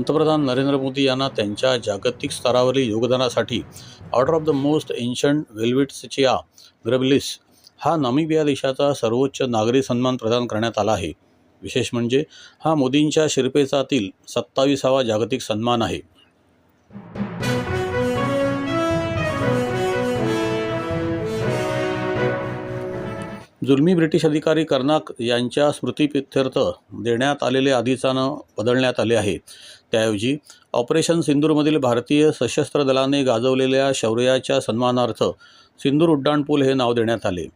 पंतप्रधान नरेंद्र मोदी यांना त्यांच्या जागतिक स्तरावरील योगदानासाठी order of the most ancient Welwitschia ग्रबलिस हा नामिबिया देशाचा सर्वोच्च नागरी सन्मान प्रदान करण्यात आला आहे. विशेष म्हणजे हा मोदींच्या शिरपेचातील सत्तावीसावा जागतिक सन्मान आहे. जुलमी ब्रिटिश अधिकारी कर्नाक यांच्या स्मृतीप्रित्यर्थ देण्यात आलेले आधीचानं बदलण्यात आले आहे. त्याऐवजी ऑपरेशन सिंदूरमधील भारतीय सशस्त्र दलाने गाजवलेल्या शौर्याच्या सन्मानार्थ सिंदूर उड्डाणपूल हे नाव देण्यात आले.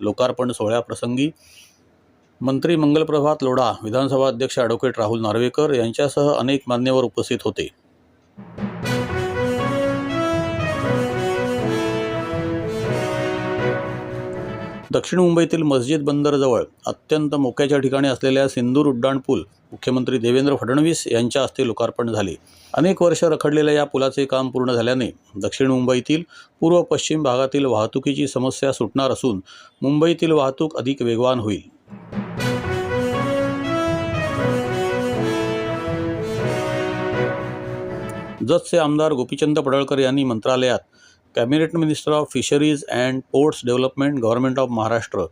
लोकार्पण सोहळ्याप्रसंगी मंत्री मंगलप्रभात लोढा विधानसभा अध्यक्ष ॲडव्होकेट राहुल नार्वेकर यांच्यासह अनेक मान्यवर उपस्थित होते. दक्षिण मुंबईतील मस्जिद बंदरजवळ अत्यंत मोक्याच्या ठिकाणी असलेल्या सिंदूर उड्डाणपूल मुख्यमंत्री देवेंद्र फडणवीस यांच्या हस्ते लोकार्पण झाले. अनेक वर्ष रखडलेल्या या पुलाचे काम पूर्ण झाल्याने दक्षिण मुंबईतील पूर्व पश्चिम भागातील वाहतुकीची समस्या सुटणार असून मुंबईतील वाहतूक अधिक वेगवान होईल. जतचे आमदार गोपीचंद पडळकर यांनी मंत्रालयात cabinet minister of fisheries and ports development government of Maharashtra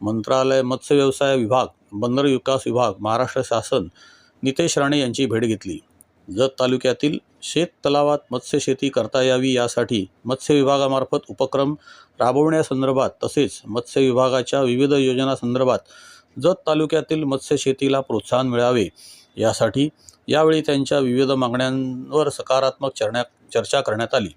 मंत्रालय मत्स्य व्यवसाय विभाग बंदर विकास विभाग महाराष्ट्र शासन नितेश राणे यांची भेट घेतली. जत तालुक्यातील शेत तलावात मत्स्यशेती करता यावी यासाठी मत्स्य विभागामार्फत उपक्रम राबवण्यासंदर्भात तसेच मत्स्य विभागाच्या विविध योजनासंदर्भात जत तालुक्यातील मत्स्यशेतीला प्रोत्साहन मिळावे यासाठी यावेळी त्यांच्या विविध मागण्यांवर सकारात्मक चर्चा चर्चा करण्यात आली.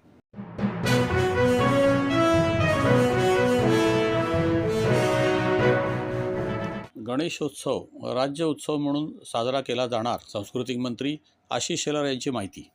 गणेशोत्सव राज्य उत्सव म्हणून साजरा केला जाणार सांस्कृतिक मंत्री आशिष शेलार यांची माहिती.